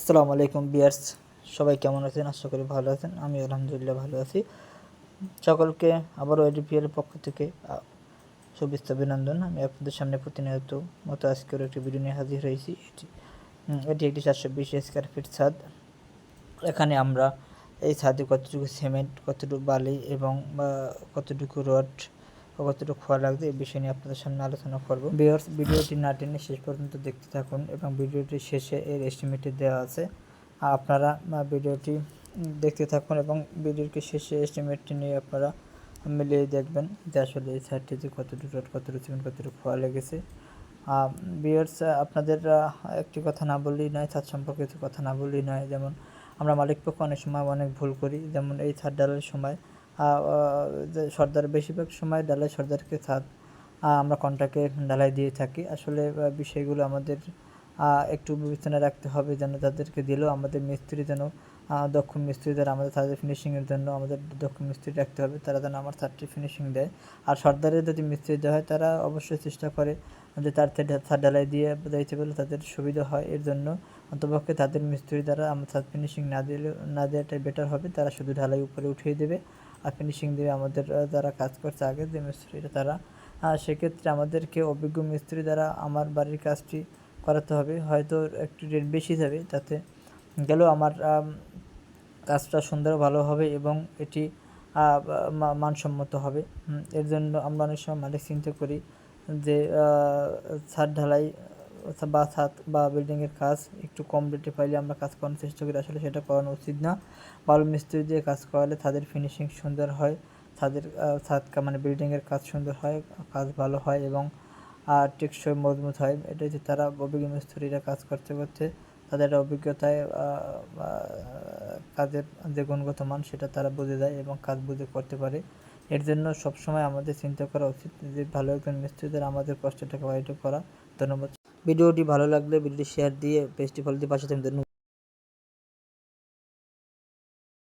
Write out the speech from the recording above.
আসসালামু আলাইকুম বিয়ার্স। সবাই কেমন আছেন? আশা করি ভালো আছেন। আমি আলহামদুলিল্লাহ ভালো আছি। সকলকে আবারও এডিপিএল পক্ষ থেকে শুভেচ্ছা, অভিনন্দন। আমি আপনাদের সামনে প্রতিনিয়ত মতো আজকের একটি ভিডিও নিয়ে হাজির হয়েছি। এটি এটি একটি চারশো বিশ স্কোয়ার ফিট ছাদ। এখানে আমরা এই ছাদে কতটুকু সিমেন্ট, কতটুকু বালি এবং কতটুকু রড কতটুকু খোয়া লাগবে এই বিষয় নিয়ে আপনাদের সামনে আলোচনা করব। বিয়ার্স ভিডিওটি না টেনে শেষ পর্যন্ত দেখতে থাকুন এবং ভিডিওটি শেষে এর এস্টিমেটে দেওয়া আছে। আপনারা ভিডিওটি দেখতে থাকুন এবং ভিডিওটি শেষে এস্টিমেটটি নিয়ে আপনারা মিলিয়ে দেখবেন যে আসলে এই সাইডটিতে কতটুকু রড কতটুকু সিমেন্ট কতটুকু খোয়া লেগেছে। বিয়ার্স আপনাদের একটি কথা না বললেই নয় ছাদ সম্পর্কে কিছু কথা না বললেই নয়। যেমন, আমরা মালিক পক্ষ অনেক সময় অনেক ভুল করি। যেমন এই ছাদ ডালের সময় সর্দার বেশিরভাগ সময় ডালাই সর্দারকে আহ, আমরা কন্ট্রাক্টে ঢালাই দিয়ে থাকি। আসলে বিষয়গুলো আমাদের একটু বিবেচনা রাখতে হবে যেন তাদেরকে দিলেও আমাদের মিস্ত্রি যেন দক্ষ মিস্ত্রি দ্বারা আমাদের তাদের ফিনিশিংয়ের জন্য আমাদের দক্ষ মিস্ত্রি রাখতে হবে তারা যেন আমার ছাদটি ফিনিশিং দেয়। আর সর্দারের যদি মিস্ত্রি দেওয়া হয় তারা অবশ্যই চেষ্টা করে যে তার থেকে ছাদ ঢালাই দিয়ে দিতে পারলে তাদের সুবিধা হয় এর জন্য অন্তপক্ষে তাদের মিস্ত্রি দ্বারা আমার ছাদ ফিনিশিং না দিলে না দেওয়াটাই বেটার হবে তারা শুধু ঢালাই উপরে উঠিয়ে দেবে। ফিনিশিং দিয়ে আমাদের যারা কাজ করছে আগে, যে মিস্ত্রিটা তারা সেক্ষেত্রে আমাদেরকে অভিজ্ঞ মিস্ত্রি দ্বারা আমার বাড়ির কাজটি করাতে হবে। হয়তো একটু রেট বেশি যাবে তাতে গেলেও আমার কাজটা সুন্দর ভালো হবে এবং এটি মানসম্মত হবে। এর জন্য আমরা অনেক সময় মালিক চিন্তা করি যে ছাদ ঢালাই বা ছাদ বা বিল্ডিংয়ের কাজ একটু কম রেটে পাইলে আমরা কাজ করানোর চেষ্টা করি। আসলে সেটা করানো উচিত না। ভালো মিস্ত্রি দিয়ে কাজ করালে তাদের ফিনিশিং সুন্দর হয় তাদের আহ, ছাদ মানে বিল্ডিংয়ের কাজ সুন্দর হয় কাজ ভালো হয় এবং আর টেকসই মজবুত হয়। এটা যে তারা অভিজ্ঞ মিস্ত্রিরা কাজ করতে করতে তাদের অভিজ্ঞতায় কাজের যে গুণগত মান সেটা তারা বুঝে যায় এবং কাজ বুঝে করতে পারে। এর জন্য সবসময় আমাদের চিন্তা করা উচিত যে ভালো একজন মিস্ত্রিদের আমাদের কষ্টটাকে বাড়িটা করা। ধন্যবাদ। ভিডিওটি ভালো লাগলে ভিডিওটি শেয়ার দিয়ে পেজটি ফলো দিয়ে পাশে থাকবেন। ধন্যবাদ